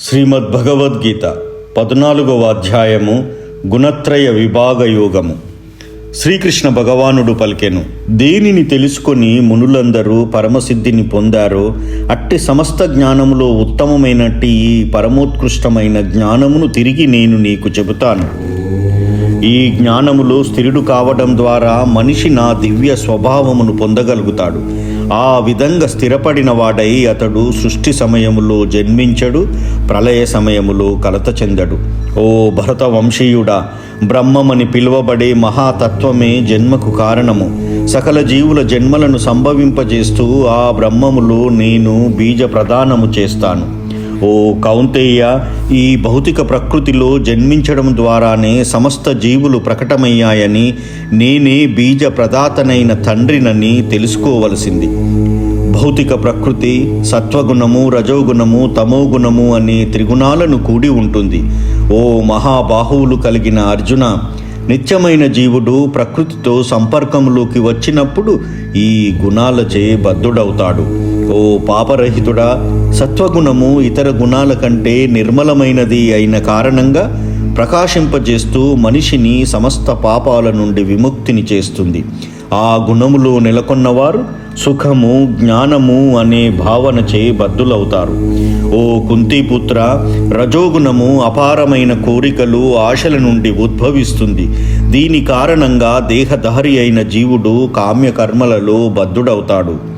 శ్రీమద్ భగవద్గీత పద్నాలుగవ అధ్యాయము గుణత్రయ విభాగ యోగము. శ్రీకృష్ణ భగవానుడు పలికెను దేనిని తెలుసుకొని మునులందరూ పరమసిద్ధిని పొందారో అట్టి సమస్త జ్ఞానములో ఉత్తమమైనట్టి ఈ పరమోత్కృష్టమైన జ్ఞానమును తిరిగి నేను నీకు చెబుతాను. ఈ జ్ఞానములో స్థిరుడు కావడం ద్వారా మనిషి నా దివ్య స్వభావమును పొందగలుగుతాడు. ఆ విధంగా స్థిరపడిన వాడై అతడు సృష్టి సమయములో జన్మించడు ప్రళయ సమయములో కలత చెందడు. ఓ భరత వంశీయుడా బ్రహ్మమని పిలువబడే మహాతత్వమే జన్మకు కారణము. సకల జీవుల జన్మలను సంభవింపజేస్తూ ఆ బ్రహ్మములో నేను బీజ ప్రదానము చేస్తాను. ఓ కౌంతేయ ఈ భౌతిక ప్రకృతిలో జన్మించడం ద్వారానే సమస్త జీవులు ప్రకటమయ్యాయని నేనే బీజ ప్రదాతనైన తండ్రినని తెలుసుకోవలసింది. భౌతిక ప్రకృతి సత్వగుణము రజోగుణము తమోగుణము అనే త్రిగుణాలను కూడి ఉంటుంది. ఓ మహాబాహువులు కలిగిన అర్జున నిత్యమైన జీవుడు ప్రకృతితో సంపర్కంలోకి వచ్చినప్పుడు ఈ గుణాలచే బద్ధుడవుతాడు. ఓ పాపరహితుడా సత్వగుణము ఇతర గుణాల కంటే నిర్మలమైనది అయిన కారణంగా ప్రకాశింపజేస్తూ మనిషిని సమస్త పాపాల నుండి విముక్తిని చేస్తుంది. ఆ గుణములో నెలకొన్నవారు సుఖము జ్ఞానము అనే భావనచే బద్దులవుతారు ఓ కుంతిపుత్ర రజోగుణము అపారమైన కోరికలు ఆశల నుండి ఉద్భవిస్తుంది. దీని కారణంగా దేహదహరి అయిన జీవుడు కామ్యకర్మలలో బద్ధుడవుతాడు.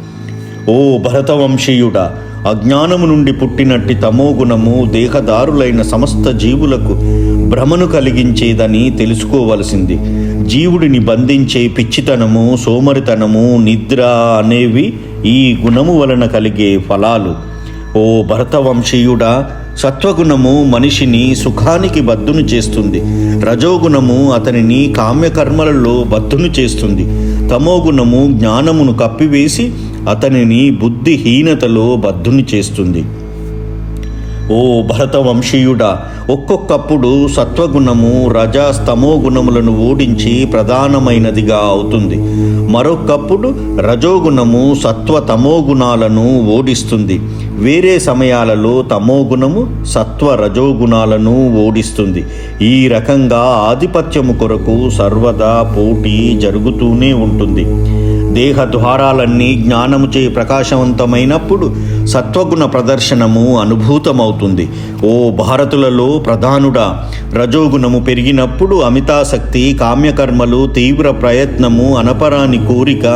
ఓ భరతవంశీయుడా అజ్ఞానము నుండి పుట్టినట్టి తమోగుణము దేహదారులైన సమస్త జీవులకు భ్రమను కలిగించేదని తెలుసుకోవలసింది. జీవుడిని బంధించే పిచ్చితనము సోమరితనము నిద్ర అనేవి ఈ గుణము వలన కలిగే ఫలాలు. ఓ భరతవంశీయుడా సత్వగుణము మనిషిని సుఖానికి బద్దును చేస్తుంది. రజోగుణము అతనిని కామ్యకర్మలలో బద్దును చేస్తుంది. తమోగుణము జ్ఞానమును కప్పివేసి అతనిని బుద్ధిహీనతలో బద్దుని చేస్తుంది. ఓ భరతవంశీయుడా ఒక్కొక్కప్పుడు సత్వగుణము రజస్తమో గుణములను ఓడించి ప్రధానమైనదిగా అవుతుంది. మరొకప్పుడు రజోగుణము సత్వ తమో గుణాలను ఓడిస్తుంది. వేరే సమయాలలో తమోగుణము సత్వ రజోగుణాలను ఓడిస్తుంది. ఈ రకంగా ఆధిపత్యము కొరకు సర్వదా పోటీ జరుగుతూనే ఉంటుంది. దేహ ద్వారాలన్నీ జ్ఞానముచే ప్రకాశవంతమైనప్పుడు సత్వగుణ ప్రదర్శనము అనుభూతమవుతుంది. ఓ భారతులలో ప్రధానుడా రజోగుణము పెరిగినప్పుడు అమితాసక్తి కామ్యకర్మలు తీవ్ర ప్రయత్నము అనపరాని కోరిక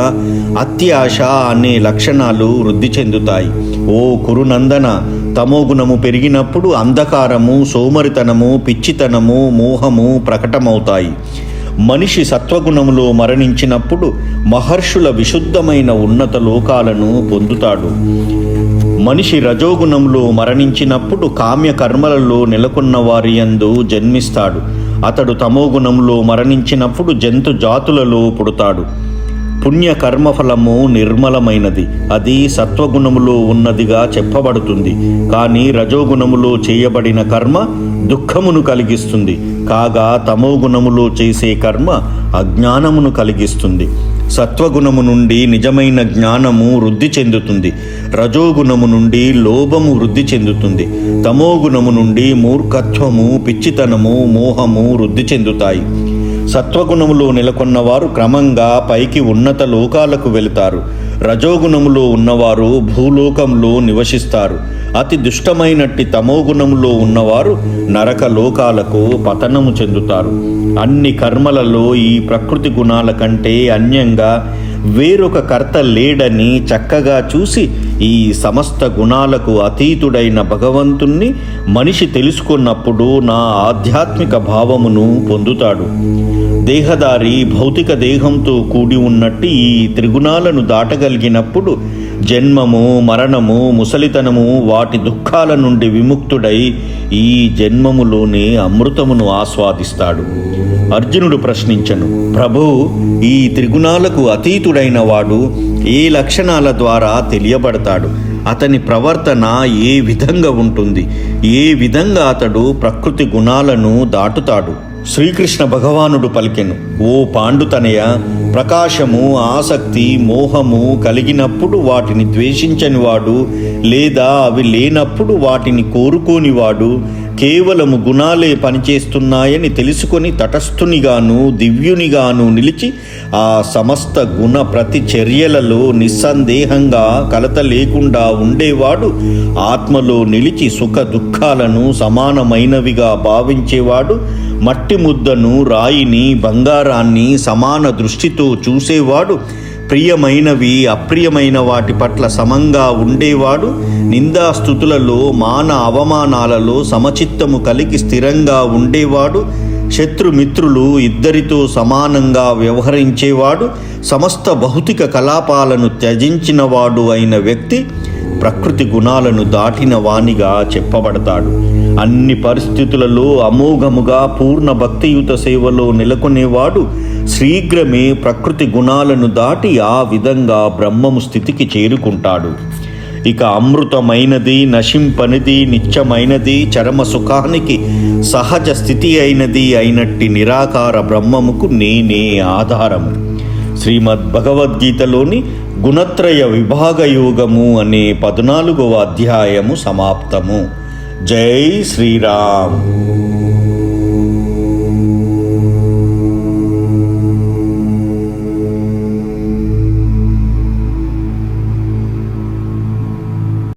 అత్యాశ అనే లక్షణాలు వృద్ధి చెందుతాయి. ఓ కురునందన తమోగుణము పెరిగినప్పుడు అంధకారము సోమరితనము పిచ్చితనము మోహము ప్రకటమవుతాయి. మనిషి సత్వగుణములో మరణించినప్పుడు మహర్షుల విశుద్ధమైన ఉన్నత లోకాలను పొందుతాడు. మనిషి రజోగుణంలో మరణించినప్పుడు కామ్య కర్మలలో నెలకొన్న వారి యందు జన్మిస్తాడు. అతడు తమోగుణంలో మరణించినప్పుడు జంతు జాతులలో పుడతాడు. పుణ్య కర్మఫలము నిర్మలమైనది. అది సత్వగుణములో ఉన్నదిగా చెప్పబడుతుంది. కానీ రజోగుణములో చేయబడిన కర్మ దుఃఖమును కలిగిస్తుంది. కాగా తమోగుణములో చేసే కర్మ అజ్ఞానమును కలిగిస్తుంది. సత్వగుణము నుండి నిజమైన జ్ఞానము వృద్ధి చెందుతుంది. రజోగుణము నుండి లోభము వృద్ధి చెందుతుంది. తమోగుణము నుండి మూర్ఖత్వము పిచ్చితనము మోహము వృద్ధి చెందుతాయి. సత్వగుణములో నెలకొన్నవారు క్రమంగా పైకి ఉన్నత లోకాలకు వెళుతారు. రజోగుణములో ఉన్నవారు భూలోకంలో నివసిస్తారు. అతి దుష్టమైనట్టి తమోగుణములో ఉన్నవారు నరక లోకాలకు పతనము చెందుతారు. అన్ని కర్మలలో ఈ ప్రకృతి గుణాల కంటే అన్యంగా వేరొక కర్త లేడని చక్కగా చూసి ఈ సమస్త గుణాలకు అతీతుడైన భగవంతుణ్ణి మనిషి తెలుసుకున్నప్పుడు నా ఆధ్యాత్మిక భావమును పొందుతాడు. దేహదారి భౌతిక దేహంతో కూడి ఉన్నట్టు ఈ త్రిగుణాలను దాటగలిగినప్పుడు జన్మము మరణము ముసలితనము వాటి దుఃఖాల నుండి విముక్తుడై ఈ జన్మములోనే అమృతమును ఆస్వాదిస్తాడు. అర్జునుడు ప్రశ్నించను ప్రభు ఈ త్రిగుణాలకు అతీతుడైన వాడు ఏ లక్షణాల ద్వారా తెలియబడతాడు? అతని ప్రవర్తన ఏ విధంగా ఉంటుంది? ఏ విధంగా అతడు ప్రకృతి గుణాలను దాటుతాడు? శ్రీకృష్ణ భగవానుడు పలికెను ఓ పాండుతనయ ప్రకాశము ఆసక్తి మోహము కలిగినప్పుడు వాటిని ద్వేషించని వాడు లేదా అవి లేనప్పుడు వాటిని కోరుకోనివాడు కేవలము గుణాలే పనిచేస్తున్నాయని తెలుసుకొని తటస్థునిగాను దివ్యునిగాను నిలిచి ఆ సమస్త గుణ ప్రతి చర్యలలో నిస్సందేహంగా కలత లేకుండా ఉండేవాడు ఆత్మలో నిలిచి సుఖ దుఃఖాలను సమానమైనవిగా భావించేవాడు మట్టి ముద్దను రాయిని బంగారాన్ని సమాన దృష్టితో చూసేవాడు ప్రియమైనవి అప్రియమైన వాటి పట్ల సమంగా ఉండేవాడు నిందాస్థుతులలో మాన అవమానాలలో సమచిత్తము కలిగి స్థిరంగా ఉండేవాడు శత్రుమిత్రులు ఇద్దరితో సమానంగా వ్యవహరించేవాడు సమస్త భౌతిక కలాపాలను త్యజించినవాడు అయిన వ్యక్తి ప్రకృతి గుణాలను దాటిన వానిగా చెప్పబడతాడు. అన్ని పరిస్థితులలో అమోఘముగా పూర్ణ భక్తియుత సేవలో నెలకొనేవాడు శీఘ్రమే ప్రకృతి గుణాలను దాటి ఆ విధంగా బ్రహ్మము స్థితికి చేరుకుంటాడు. ఇక అమృతమైనది నశింపనిది నిత్యమైనది చరమ సుఖానికి సహజ స్థితి అయినది అయినట్టి నిరాకార బ్రహ్మముకు నేనే ఆధారము. శ్రీమద్ భగవద్గీతలోని గుణత్రయ విభాగ యోగము అనే పద్నాలుగవ అధ్యాయము సమాప్తము. जय श्री राम